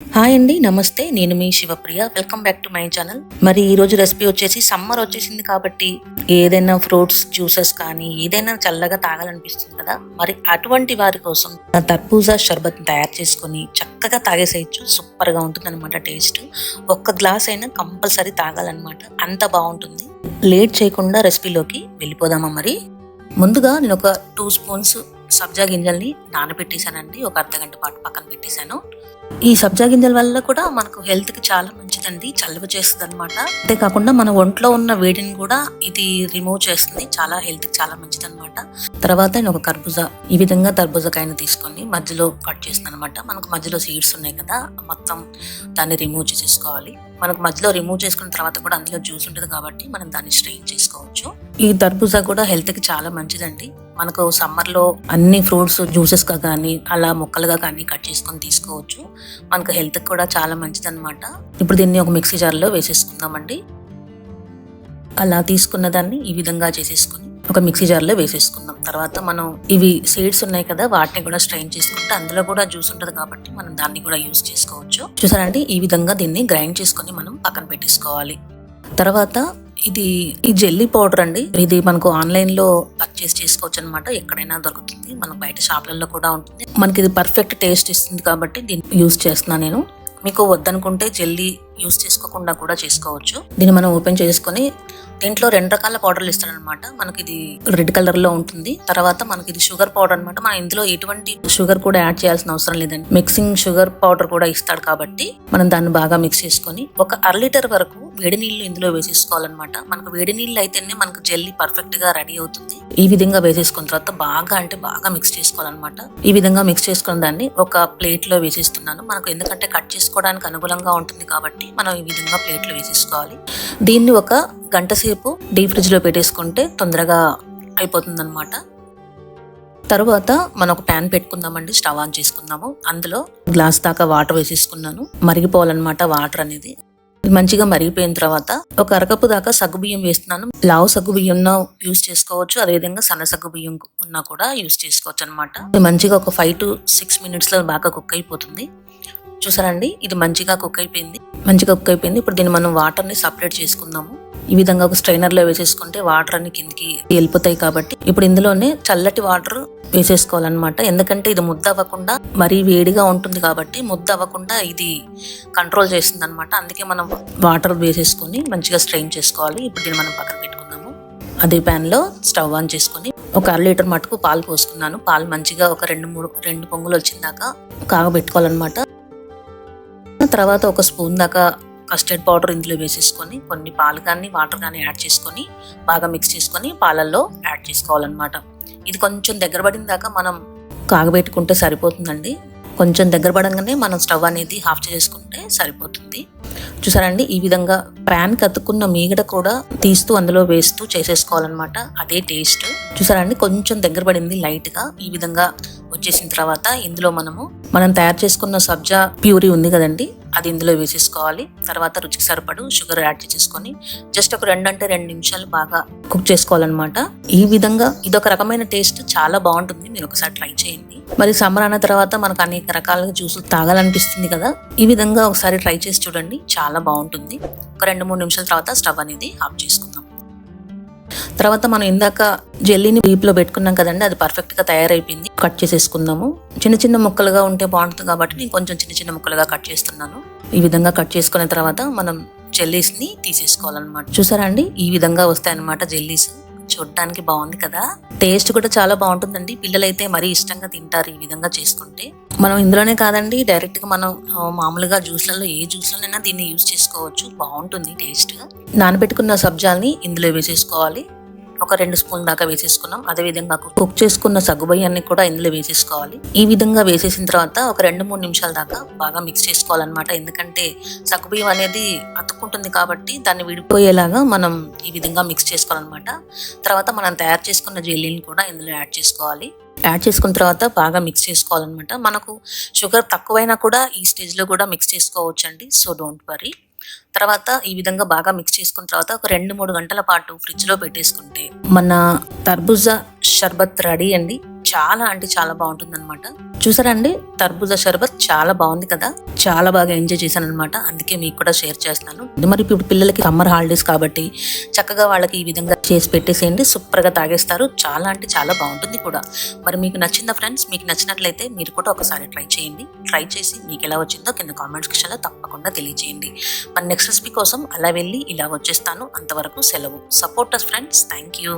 Hi అండి నమస్తే. నేను మీ Shivapriya. Welcome back to my channel మరి ఈ రోజు రెసిపీ వచ్చేసి సమ్మర్ వచ్చేసింది కాబట్టి ఏదైనా ఫ్రూట్స్ జ్యూసెస్ కానీ ఏదైనా చల్లగా తాగాలనిపిస్తుంది కదా. మరి అటువంటి వారి కోసం తర్బూజా షర్బత్ తయారు చేసుకొని చక్కగా తాగేసేయచ్చు. సూపర్గా ఉంటుంది అనమాట టేస్ట్ ఒక్క గ్లాస్ అయినా కంపల్సరీ తాగాలన్నమాట. అంత బాగుంటుంది. లేట్ చేయకుండా రెసిపీలోకి వెళ్ళిపోదామా మరి? ముందుగా నేను ఒక టూ స్పూన్స్ సబ్జా గింజల్ని నానబెట్టేశానండి. ఒక అర్ధ గంట పాటు పక్కన పెట్టేశాను. ఈ సబ్జా గింజల వల్ల కూడా మనకు హెల్త్కి చాలా మంచిదండి. చల్లవ చేస్తుంది అనమాట అంతేకాకుండా మన ఒంట్లో ఉన్న వేడిని కూడా ఇది రిమూవ్ చేస్తుంది. చాలా హెల్త్కి చాలా మంచిది అనమాట తర్వాత నేను ఒక కర్బూజా ఈ విధంగా తర్బూజకాయని తీసుకొని మధ్యలో కట్ చేస్తాను అనమాట మనకు మధ్యలో సీడ్స్ ఉన్నాయి కదా మొత్తం దాన్ని రిమూవ్ చేసేసుకోవాలి. మనకు మధ్యలో రిమూవ్ చేసుకున్న తర్వాత కూడా అందులో జ్యూస్ ఉంటుంది కాబట్టి మనం దాన్ని స్ట్రెయిన్ చేసుకోవచ్చు. ఈ తర్బూజా కూడా హెల్త్కి చాలా మంచిదండి. మనకు సమ్మర్లో అన్ని ఫ్రూట్స్ జ్యూసెస్గా కానీ అలా ముక్కలుగా కానీ కట్ చేసుకొని తీసుకోవచ్చు. మనకు హెల్త్కి కూడా చాలా మంచిది అనమాట ఇప్పుడు దీన్ని ఒక మిక్సీ జార్లో వేసేసుకుందామండి. అలా తీసుకున్న దాన్ని ఈ విధంగా చేసేసుకుని ఒక మిక్సీ జార్లో వేసేసుకుందాం. తర్వాత మనం ఇవి సీడ్స్ ఉన్నాయి కదా వాటిని కూడా స్ట్రైన్ చేసుకుంటే అందులో కూడా జ్యూస్ ఉంటుంది కాబట్టి మనం దాన్ని కూడా యూస్ చేసుకోవచ్చు. చూసారంటే ఈ విధంగా దీన్ని గ్రైండ్ చేసుకొని మనం పక్కన పెట్టేసుకోవాలి. తర్వాత ఇది ఈ జెల్లీ పౌడర్ అండి. ఇది మనకు ఆన్లైన్లో పర్చేస్ చేసుకోవచ్చు అనమాట ఎక్కడైనా దొరుకుతుంది. మనకు బయట షాపులలో కూడా ఉంటుంది. మనకి ఇది పర్ఫెక్ట్ టేస్ట్ ఇస్తుంది కాబట్టి దీన్ని యూస్ చేస్తున్నాను నేను. మీకు వద్దనుకుంటే జెల్లీ యూస్ చేసుకోకుండా కూడా చేసుకోవచ్చు. దీన్ని మనం ఓపెన్ చేసుకొని దీంట్లో రెండు రకాల పౌడర్లు ఇస్తారనమాట మనకి ఇది రెడ్ కలర్లో ఉంటుంది. తర్వాత మనకి ఇది షుగర్ పౌడర్ అనమాట మనం ఇందులో ఎటువంటి షుగర్ కూడా యాడ్ చేయాల్సిన అవసరం లేదండి. మిక్సింగ్ షుగర్ పౌడర్ కూడా ఇస్తాడు కాబట్టి మనం దాన్ని బాగా మిక్స్ చేసుకొని ఒక అర లీటర్ వరకు వేడి నీళ్ళు ఇందులో వేసేసుకోవాలన్నమాట. మనకు వేడి నీళ్ళు అయితేనే మనకు జెల్లీ పర్ఫెక్ట్గా రెడీ అవుతుంది. ఈ విధంగా వేసేసుకున్న తర్వాత బాగా అంటే బాగా మిక్స్ చేసుకోవాలన్నమాట. ఈ విధంగా మిక్స్ చేసుకున్న దాన్ని ఒక ప్లేట్లో వేసేస్తున్నాను. మనకు ఎందుకంటే కట్ చేసుకోవడానికి అనుకూలంగా ఉంటుంది కాబట్టి మనం ఈ విధంగా ప్లేట్లో వేసేసుకోవాలి. దీన్ని ఒక గంట సేపు డీప్ ఫ్రిడ్జ్లో పెట్టేసుకుంటే తొందరగా అయిపోతుంది అనమాట తర్వాత మనం ఒక ప్యాన్ పెట్టుకుందామండి స్టవ్ ఆన్ చేసుకుందాము. అందులో గ్లాస్ దాకా వాటర్ వేసేసుకున్నాను. మరిగిపోవాలన్నమాట వాటర్ అనేది. ఇది మంచిగా మరిగిపోయిన తర్వాత ఒక అరకప్పు దాకా సగ్గు బియ్యం వేస్తున్నాను. లావు సగ్గు బియ్యం యూస్ చేసుకోవచ్చు. అదేవిధంగా సన్న సగ్గు బియ్యం ఉన్నా కూడా యూస్ చేసుకోవచ్చు అనమాట ఇది మంచిగా ఒక ఫైవ్ టు సిక్స్ మినిట్స్లో బాగా కుక్ అయిపోతుంది. చూసారండి? ఇది మంచిగా కుక్ అయిపోయింది. మంచిగా కుక్ అయిపోయింది. ఇప్పుడు దీన్ని మనం వాటర్ని సపరేట్ చేసుకుందాము. ఈ విధంగా ఒక స్ట్రైనర్లో వేసేసుకుంటే వాటర్ అన్ని కిందికి వెళ్ళిపోతాయి కాబట్టి ఇప్పుడు ఇందులోనే చల్లటి వాటర్ వేసేసుకోవాలన్నమాట. ఎందుకంటే ఇది ముద్ద అవ్వకుండా మరీ వేడిగా ఉంటుంది కాబట్టి ముద్ద అవ్వకుండా ఇది కంట్రోల్ చేస్తుంది అనమాట అందుకే మనం వాటర్ వేసేసుకొని మంచిగా స్ట్రెయిన్ చేసుకోవాలి. ఇప్పుడు దీన్ని మనం పక్కన పెట్టుకుందాము. అదే ప్యాన్లో స్టవ్ ఆన్ చేసుకొని ఒక అర లీటర్ మటుకు పాలు పోసుకున్నాను. పాలు మంచిగా ఒక రెండు మూడు రెండు పొంగులు వచ్చిందాక కాగబెట్టుకోవాలన్నమాట. తర్వాత ఒక స్పూన్ దాకా కస్టర్డ్ పౌడర్ ఇందులో వేసేసుకొని కొన్ని పాలు కానీ వాటర్ కానీ యాడ్ చేసుకొని బాగా మిక్స్ చేసుకొని పాలల్లో యాడ్ చేసుకోవాలన్నమాట. ఇది కొంచెం దగ్గర పడిన దాకా మనం కాగబెట్టుకుంటే సరిపోతుందండి. కొంచెం దగ్గర పడంగానే మనం స్టవ్ అనేది హాఫ్ చేసుకుంటే సరిపోతుంది. చూసారండి? ఈ విధంగా ప్యాన్ కత్తుకున్న మీగడ కూడా తీస్తూ అందులో వేస్తూ చేసేసుకోవాలన్నమాట. అదే టేస్ట్ చూసారండి? కొంచెం దగ్గర పడింది లైట్గా ఈ విధంగా వచ్చేసిన తర్వాత ఇందులో మనము మనం తయారు చేసుకున్న సబ్జా ప్యూరీ ఉంది కదండి అది ఇందులో వేసేసుకోవాలి. తర్వాత రుచికి సరిపడు షుగర్ యాడ్ చేసేసుకొని జస్ట్ ఒక రెండు అంటే రెండు నిమిషాలు బాగా కుక్ చేసుకోవాలన్నమాట. ఈ విధంగా ఇదొక రకమైన టేస్ట్ చాలా బాగుంటుంది. మీరు ఒకసారి ట్రై చేయండి. మరి సమ్మర్ అన్న తర్వాత మనకు అనేక రకాల జ్యూస్ తాగాలనిపిస్తుంది కదా. ఈ విధంగా ఒకసారి ట్రై చేసి చూడండి. చాలా బాగుంటుంది. ఒక రెండు మూడు నిమిషాల తర్వాత స్టవ్ అనేది ఆఫ్ చేసుకుందాం. తర్వాత మనం ఇందాక జెల్లీని డీప్లో పెట్టుకున్నాం కదండి అది పర్ఫెక్ట్గా తయారైపోయింది. కట్ చేసేసుకుందాము. చిన్న చిన్న ముక్కలుగా ఉంటే బాగుంటుంది కాబట్టి నేను కొంచెం చిన్న చిన్న ముక్కలుగా కట్ చేస్తున్నాను. ఈ విధంగా కట్ చేసుకున్న తర్వాత మనం జెల్లీస్ని తీసేసుకోవాలన్నమాట. చూసారా అండి? ఈ విధంగా వస్తాయన్నమాట జెల్లీస్. చూడడానికి బాగుంది కదా? టేస్ట్ కూడా చాలా బాగుంటుందండి. పిల్లలైతే మరీ ఇష్టంగా తింటారు ఈ విధంగా చేసుకుంటే. మనం ఇందులోనే కాదండి డైరెక్ట్గా మనం మామూలుగా జ్యూస్లలో ఏ జ్యూస్లోనైనా దీన్ని యూజ్ చేసుకోవచ్చు. బాగుంటుంది టేస్ట్. నానబెట్టుకున్న సబ్జాల్ని ఇందులో వేసేసుకోవాలి. ఒక రెండు స్పూన్ దాకా వేసేసుకున్నాం. అదే విధంగా కుక్ చేసుకున్న సగ్గుబయ్యాన్ని కూడా ఇందులో వేసేసుకోవాలి. ఈ విధంగా వేసేసిన తర్వాత ఒక రెండు మూడు నిమిషాల దాకా బాగా మిక్స్ చేసుకోవాలన్నమాట. ఎందుకంటే సగ్గుబియ్యం అనేది అతుక్కుంటుంది కాబట్టి దాన్ని విడిపోయేలాగా మనం ఈ విధంగా మిక్స్ చేసుకోవాలన్నమాట. తర్వాత మనం తయారు చేసుకున్న జెల్లీని కూడా ఇందులో యాడ్ చేసుకోవాలి. యాడ్ చేసుకున్న తర్వాత బాగా మిక్స్ చేసుకోవాలన్నమాట. మనకు షుగర్ తక్కువైనా కూడా ఈ స్టేజ్లో కూడా మిక్స్ చేసుకోవచ్చు అండి సో డోంట్ వరీ తర్వాత ఈ విధంగా బాగా మిక్స్ చేసుకున్న తర్వాత ఒక రెండు మూడు గంటల పాటు ఫ్రిడ్జ్లో పెట్టేసుకుంటే మన తర్బూజా షర్బత్ రెడీ అండి. చాలా అంటే చాలా బాగుంటుంది అనమాట చూసారండి? తర్బూజా షర్బత్ చాలా బాగుంది కదా? చాలా బాగా ఎంజాయ్ చేశాను అనమాట అందుకే మీకు కూడా షేర్ చేస్తున్నాను. మరి ఇప్పుడు పిల్లలకి సమ్మర్ హాలిడేస్ కాబట్టి చక్కగా వాళ్ళకి ఈ విధంగా చేసి పెట్టేసేయండి. సూపర్గా తాగేస్తారు. చాలా అంటే చాలా బాగుంటుంది కూడా. మరి మీకు నచ్చిందా ఫ్రెండ్స్? మీకు నచ్చినట్లయితే మీరు కూడా ఒకసారి ట్రై చేయండి. ట్రై చేసి మీకు ఎలా వచ్చిందో కింద కామెంట్స్ సెక్షన్లో తప్పకుండా తెలియజేయండి. మరి నెక్స్ట్ రెసిపీ కోసం అలా వెళ్ళి ఇలా వచ్చేస్తాను. అంతవరకు సెలవు. Supporters friends thank you.